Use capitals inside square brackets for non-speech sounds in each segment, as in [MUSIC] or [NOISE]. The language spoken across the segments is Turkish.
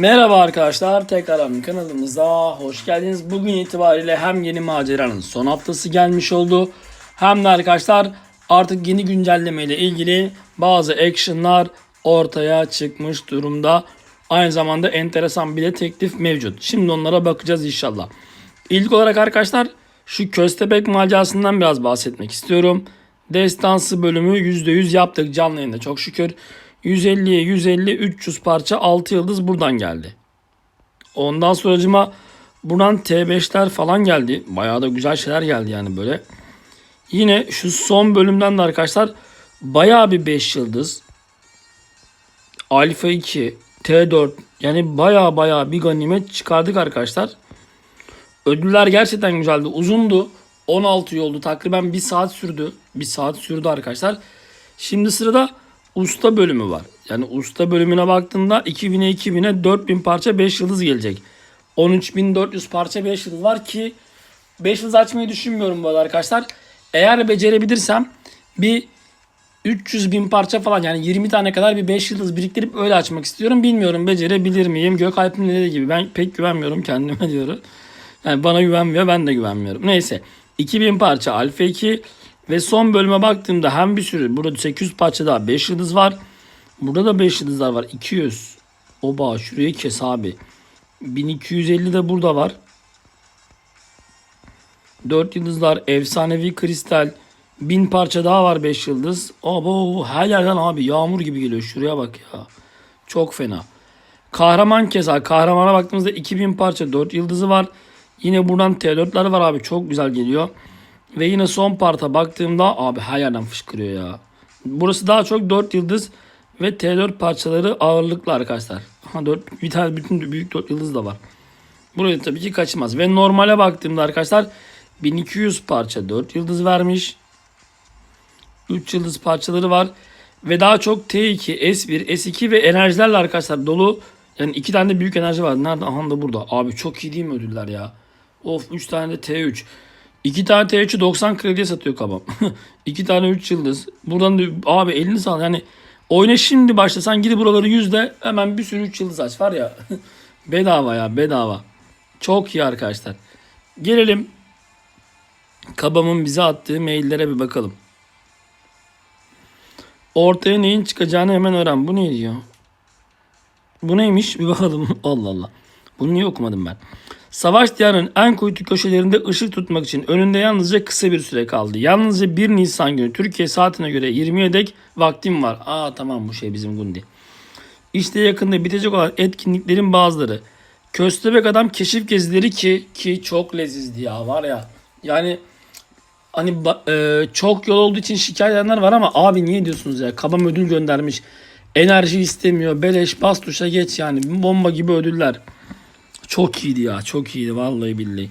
Merhaba arkadaşlar, tekrar kanalımıza hoş geldiniz. Bugün itibariyle hem yeni maceranın son haftası gelmiş oldu. Hem de arkadaşlar artık yeni güncelleme ile ilgili bazı actionlar ortaya çıkmış durumda. Aynı zamanda enteresan bir de teklif mevcut. Şimdi onlara bakacağız inşallah. İlk olarak arkadaşlar şu Köstebek macerasından biraz bahsetmek istiyorum. Destansı bölümü %100 yaptık canlı yayında çok şükür. 150'ye 150 300 parça 6 yıldız buradan geldi. Ondan sonracıma buradan T5'ler falan geldi. Bayağı da güzel şeyler geldi yani böyle. Yine şu son bölümden de arkadaşlar bayağı bir 5 yıldız. Alfa 2, T4 yani bayağı bayağı bir ganimet çıkardık arkadaşlar. Ödüller gerçekten güzeldi. Uzundu. 16 yoldu. Takriben 1 saat sürdü. 1 saat sürdü arkadaşlar. Şimdi sırada usta bölümü var. Yani usta bölümüne baktığında 2000'e 2000'e 4000 parça 5 yıldız gelecek. 13400 parça 5 yıldız var ki 5 yıldız açmayı düşünmüyorum bu arada arkadaşlar. Eğer becerebilirsem bir 300 bin parça falan yani 20 tane kadar bir 5 yıldız biriktirip öyle açmak istiyorum. Bilmiyorum becerebilir miyim? Gökalp'in dediği gibi ben pek güvenmiyorum kendime diyorum. Yani bana güvenmiyor ben de güvenmiyorum. Neyse 2000 parça Alfa 2 ve son bölüme baktığımda hem bir sürü burada 800 parça daha 5 yıldız var. Burada da 5 yıldızlar var 200. Oba şurayı kes abi. 1250 de burada var. 4 yıldızlar efsanevi kristal 1000 parça daha var 5 yıldız. Abo her yerden abi yağmur gibi geliyor şuraya bak ya. Çok fena. Kahraman keza kahramana baktığımızda 2000 parça 4 yıldızı var. Yine buradan T4'ler var abi çok güzel geliyor. Ve yine son parta baktığımda abi her yerden fışkırıyor ya. Burası daha çok 4 yıldız ve T4 parçaları ağırlıklı arkadaşlar. Ha 4 bir tane bütün büyük 4 yıldız da var. Burayı tabii ki kaçmaz. Ve normale baktığımda arkadaşlar 1200 parça 4 yıldız vermiş. 3 yıldız parçaları var. Ve daha çok T2, S1, S2 ve enerjilerle arkadaşlar dolu. Yani iki tane de büyük enerji var. Nerede? Aha da burada. Abi çok iyi değil mi ödüller ya? Of 3 tane de T3. 2 tane T3'ü 90 krediye satıyor kabam. [LAUGHS] 2 tane 3 yıldız. Buradan da abi elini sal. Yani oyuna şimdi başlasan gidip buraları yüzde hemen bir sürü 3 yıldız aç var ya. [LAUGHS] bedava ya bedava. Çok iyi arkadaşlar. Gelelim kabamın bize attığı maillere bir bakalım. Ortaya neyin çıkacağını hemen öğren. Bu ne diyor? Bu neymiş? Bir bakalım. [LAUGHS] Allah Allah. Bunu niye okumadım ben? Savaş diyarının en kuytu köşelerinde ışık tutmak için önünde yalnızca kısa bir süre kaldı. Yalnızca 1 Nisan günü Türkiye saatine göre 20'ye dek vaktim var. Aa tamam bu şey bizim Gundi. İşte yakında bitecek olan etkinliklerin bazıları. Köstebek adam keşif gezileri ki ki çok lezizdi ya var ya. Yani hani e, çok yol olduğu için şikayet edenler var ama abi niye diyorsunuz ya? Kabam ödül göndermiş. Enerji istemiyor. Beleş bas tuşa geç yani. Bomba gibi ödüller. Çok iyiydi ya. Çok iyiydi vallahi billahi.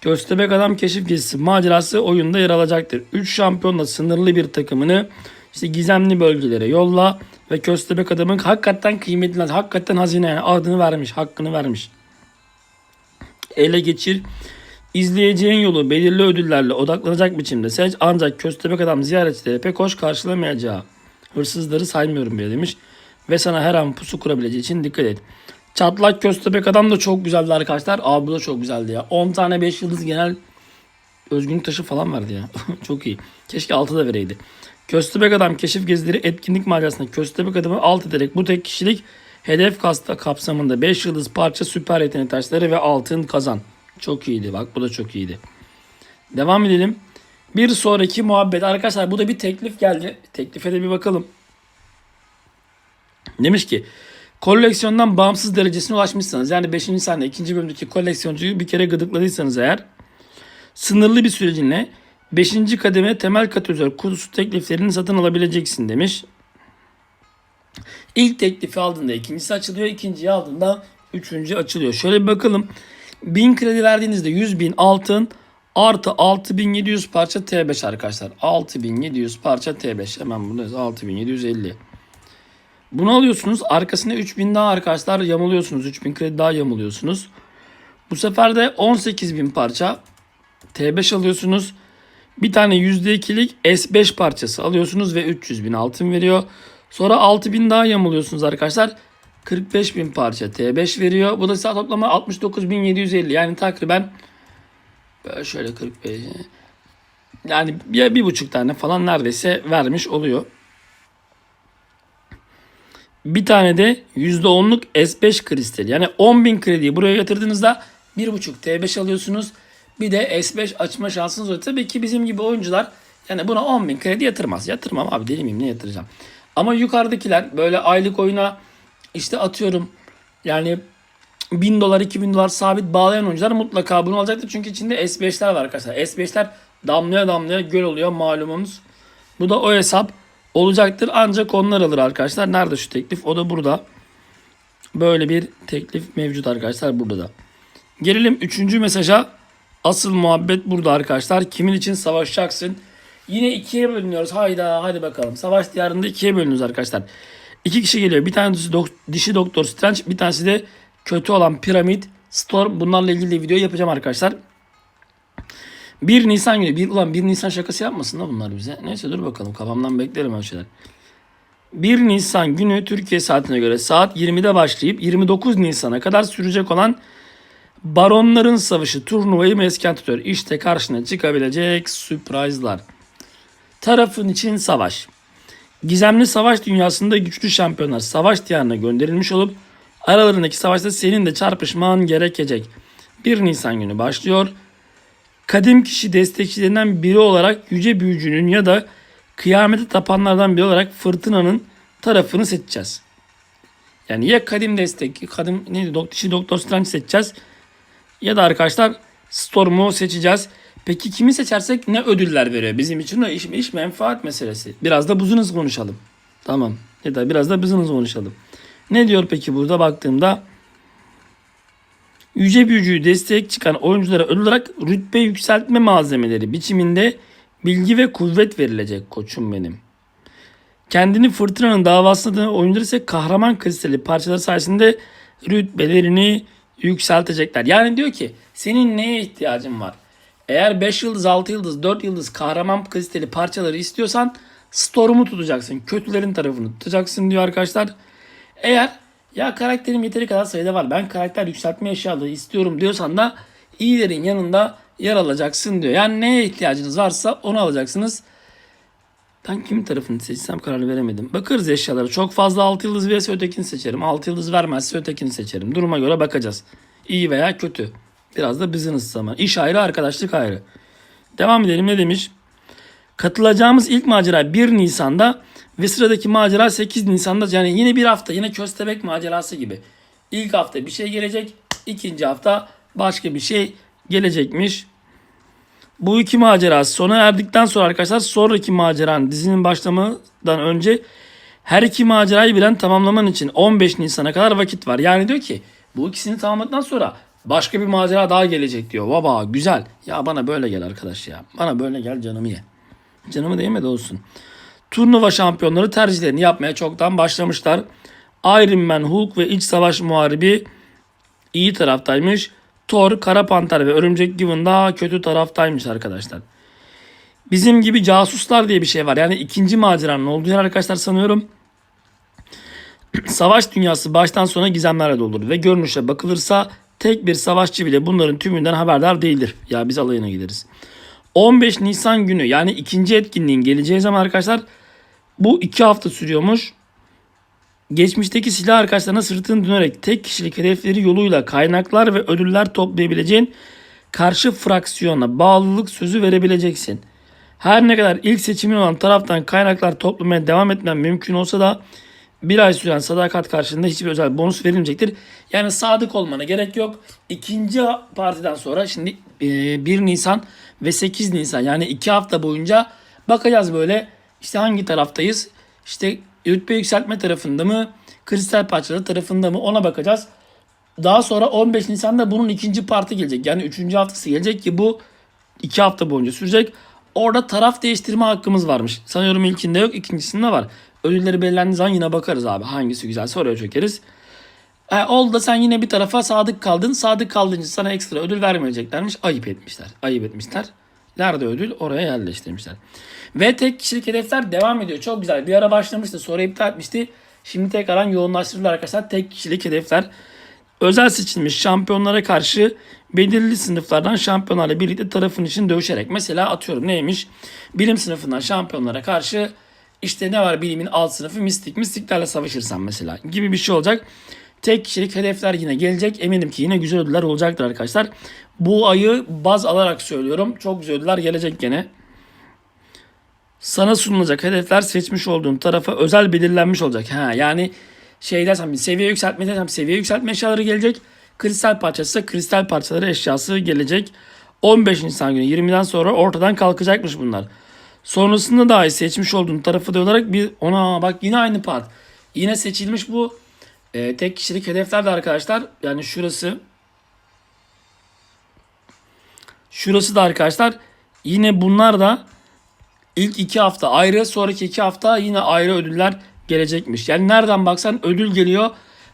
Köstebek adam keşif gezisi macerası oyunda yer alacaktır. 3 şampiyonla sınırlı bir takımını işte gizemli bölgelere yolla ve Köstebek adamın hakikaten kıymetli, hakikaten hazine yani adını vermiş, hakkını vermiş. Ele geçir. İzleyeceğin yolu belirli ödüllerle odaklanacak biçimde seç ancak Köstebek adam ziyaretçileri pek hoş karşılamayacağı hırsızları saymıyorum bile demiş. Ve sana her an pusu kurabileceği için dikkat et. Çatlak Köstebek adam da çok güzeldi arkadaşlar. Abi bu da çok güzeldi ya. 10 tane 5 yıldız genel özgünlük taşı falan verdi ya. [LAUGHS] çok iyi. Keşke 6 da vereydi. Köstebek adam keşif gezileri etkinlik macerasında Köstebek adamı alt ederek bu tek kişilik hedef kasta kapsamında 5 yıldız parça süper yetenek taşları ve altın kazan. Çok iyiydi bak bu da çok iyiydi. Devam edelim. Bir sonraki muhabbet arkadaşlar bu da bir teklif geldi. Teklife de bir bakalım. Demiş ki koleksiyondan bağımsız derecesine ulaşmışsanız yani 5. sahne 2. bölümdeki koleksiyoncuyu bir kere gıdıkladıysanız eğer sınırlı bir sürecinle 5. kademe temel katalizör kutusu tekliflerini satın alabileceksin demiş. İlk teklifi aldığında ikincisi açılıyor. ikinciyi aldığında üçüncü açılıyor. Şöyle bir bakalım. 1000 kredi verdiğinizde 100 bin altın artı 6700 parça T5 arkadaşlar. 6700 parça T5. Hemen buradayız. 6750. Bunu alıyorsunuz. Arkasına 3000 daha arkadaşlar yamuluyorsunuz. 3000 kredi daha yamuluyorsunuz. Bu sefer de 18000 parça T5 alıyorsunuz. Bir tane %2'lik S5 parçası alıyorsunuz ve 300 bin altın veriyor. Sonra 6000 daha yamuluyorsunuz arkadaşlar. 45 bin parça T5 veriyor. Bu da size toplama 69.750 yani takriben şöyle 45 yani bir, bir buçuk tane falan neredeyse vermiş oluyor. Bir tane de %10'luk S5 kristal. Yani 10.000 krediyi buraya yatırdığınızda 1.5 T5 alıyorsunuz. Bir de S5 açma şansınız oluyor. Tabii ki bizim gibi oyuncular yani buna 10.000 kredi yatırmaz. Yatırmam abi deli miyim ne yatıracağım. Ama yukarıdakiler böyle aylık oyuna işte atıyorum yani 1000 dolar 2000 dolar sabit bağlayan oyuncular mutlaka bunu alacaktır. Çünkü içinde S5'ler var arkadaşlar. S5'ler damlaya damlaya göl oluyor malumunuz. Bu da o hesap olacaktır. Ancak onlar alır arkadaşlar. Nerede şu teklif? O da burada. Böyle bir teklif mevcut arkadaşlar burada da. Gelelim 3. mesaja. Asıl muhabbet burada arkadaşlar. Kimin için savaşacaksın? Yine ikiye bölünüyoruz. Hayda hadi bakalım. Savaş diyarında ikiye bölünüyoruz arkadaşlar. İki kişi geliyor. Bir tanesi dok- dişi doktor Strange. Bir tanesi de kötü olan Piramid Storm. Bunlarla ilgili de video yapacağım arkadaşlar. 1 Nisan günü. Bir, ulan 1 Nisan şakası yapmasın da bunlar bize. Neyse dur bakalım. Kafamdan beklerim öyle şeyler. 1 Nisan günü Türkiye saatine göre saat 20'de başlayıp 29 Nisan'a kadar sürecek olan Baronların Savaşı turnuvayı mesken tutuyor. İşte karşına çıkabilecek sürprizler. Tarafın için savaş. Gizemli savaş dünyasında güçlü şampiyonlar savaş diyarına gönderilmiş olup aralarındaki savaşta senin de çarpışman gerekecek. 1 Nisan günü başlıyor. Kadim kişi destekçilerinden biri olarak yüce büyücünün ya da kıyamete tapanlardan biri olarak fırtınanın tarafını seçeceğiz. Yani ya kadim destek, kadim neydi dok, kişi Doktor Strange seçeceğiz ya da arkadaşlar Storm'u seçeceğiz. Peki kimi seçersek ne ödüller veriyor bizim için? O iş, iş menfaat meselesi. Biraz da business konuşalım. Tamam. Ya da biraz da business konuşalım. Ne diyor peki burada baktığımda? Yüce büyücüyü destek çıkan oyunculara ödül olarak rütbe yükseltme malzemeleri biçiminde bilgi ve kuvvet verilecek koçum benim. Kendini fırtınanın davasına da oyuncular ise kahraman kristali parçaları sayesinde rütbelerini yükseltecekler. Yani diyor ki senin neye ihtiyacın var? Eğer 5 yıldız, 6 yıldız, 4 yıldız kahraman kristali parçaları istiyorsan Storm'u tutacaksın. Kötülerin tarafını tutacaksın diyor arkadaşlar. Eğer ya karakterim yeteri kadar sayıda var. Ben karakter yükseltme eşyaları istiyorum diyorsan da iyilerin yanında yer alacaksın diyor. Yani neye ihtiyacınız varsa onu alacaksınız. Ben kimin tarafını seçsem karar veremedim. Bakarız eşyalara. Çok fazla 6 yıldız verirse ötekini seçerim. 6 yıldız vermezse ötekini seçerim. Duruma göre bakacağız. İyi veya kötü. Biraz da business zaman. İş ayrı, arkadaşlık ayrı. Devam edelim ne demiş? Katılacağımız ilk macera 1 Nisan'da ve sıradaki macera 8 Nisan'da. Yani yine bir hafta yine köstebek macerası gibi. İlk hafta bir şey gelecek. ikinci hafta başka bir şey gelecekmiş. Bu iki macera sona erdikten sonra arkadaşlar sonraki maceranın dizinin başlamadan önce her iki macerayı bilen tamamlaman için 15 Nisan'a kadar vakit var. Yani diyor ki bu ikisini tamamladıktan sonra başka bir macera daha gelecek diyor. Baba güzel. Ya bana böyle gel arkadaş ya. Bana böyle gel canımı ye. Canımı değme de olsun. Turnuva şampiyonları tercihlerini yapmaya çoktan başlamışlar. Iron Man, Hulk ve İç Savaş Muharibi iyi taraftaymış. Thor, Kara Panter ve Örümcek Given daha kötü taraftaymış arkadaşlar. Bizim gibi casuslar diye bir şey var. Yani ikinci maceranın olduğu yer arkadaşlar sanıyorum. [CLEARS THROAT] Savaş dünyası baştan sona gizemlerle doldur ve görünüşe bakılırsa tek bir savaşçı bile bunların tümünden haberdar değildir. Ya biz alayına gideriz. 15 Nisan günü yani ikinci etkinliğin geleceği zaman arkadaşlar bu iki hafta sürüyormuş. Geçmişteki silah arkadaşlarına sırtını dönerek tek kişilik hedefleri yoluyla kaynaklar ve ödüller toplayabileceğin karşı fraksiyona bağlılık sözü verebileceksin. Her ne kadar ilk seçimin olan taraftan kaynaklar toplamaya devam etmen mümkün olsa da bir ay süren sadakat karşılığında hiçbir özel bonus verilmeyecektir. Yani sadık olmana gerek yok. İkinci partiden sonra şimdi e, 1 Nisan ve 8 Nisan yani 2 hafta boyunca bakacağız böyle işte hangi taraftayız. İşte rütbe yükseltme tarafında mı, kristal parçaları tarafında mı ona bakacağız. Daha sonra 15 Nisan'da bunun ikinci parti gelecek. Yani üçüncü haftası gelecek ki bu iki hafta boyunca sürecek. Orada taraf değiştirme hakkımız varmış. Sanıyorum ilkinde yok, ikincisinde var. Ödülleri belirlendiği zaman yine bakarız abi. Hangisi güzelse oraya çökeriz. E, oldu da sen yine bir tarafa sadık kaldın. Sadık kaldığın için sana ekstra ödül vermeyeceklermiş. Ayıp etmişler. Ayıp etmişler. Nerede ödül? Oraya yerleştirmişler. Ve tek kişilik hedefler devam ediyor. Çok güzel. Bir ara başlamıştı. Sonra iptal etmişti. Şimdi tekrardan yoğunlaştırdılar arkadaşlar. Tek kişilik hedefler. Özel seçilmiş şampiyonlara karşı belirli sınıflardan şampiyonlarla birlikte tarafın için dövüşerek. Mesela atıyorum neymiş? Bilim sınıfından şampiyonlara karşı işte ne var bilimin alt sınıfı mistik. Mistiklerle savaşırsan mesela gibi bir şey olacak. Tek kişilik hedefler yine gelecek. Eminim ki yine güzel ödüller olacaktır arkadaşlar. Bu ayı baz alarak söylüyorum. Çok güzel ödüller gelecek gene. Sana sunulacak hedefler seçmiş olduğun tarafa özel belirlenmiş olacak. Ha yani şey dersem seviye yükseltme dersem seviye yükseltme eşyaları gelecek. Kristal parçası kristal parçaları eşyası gelecek. 15 Nisan günü 20'den sonra ortadan kalkacakmış bunlar. Sonrasında dahi seçmiş olduğun tarafı da olarak bir ona bak yine aynı part. Yine seçilmiş bu e, tek kişilik hedefler de arkadaşlar. Yani şurası şurası da arkadaşlar yine bunlar da İlk iki hafta ayrı, sonraki iki hafta yine ayrı ödüller gelecekmiş. Yani nereden baksan ödül geliyor.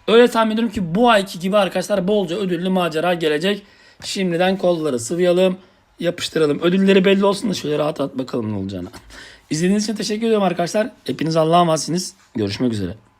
Öyle tahmin ediyorum ki bu ayki gibi arkadaşlar bolca ödüllü macera gelecek. Şimdiden kolları sıvayalım, yapıştıralım. Ödülleri belli olsun da şöyle rahat at bakalım ne olacağını. İzlediğiniz için teşekkür ediyorum arkadaşlar. Hepiniz Allah'a emanetsiniz. Görüşmek üzere.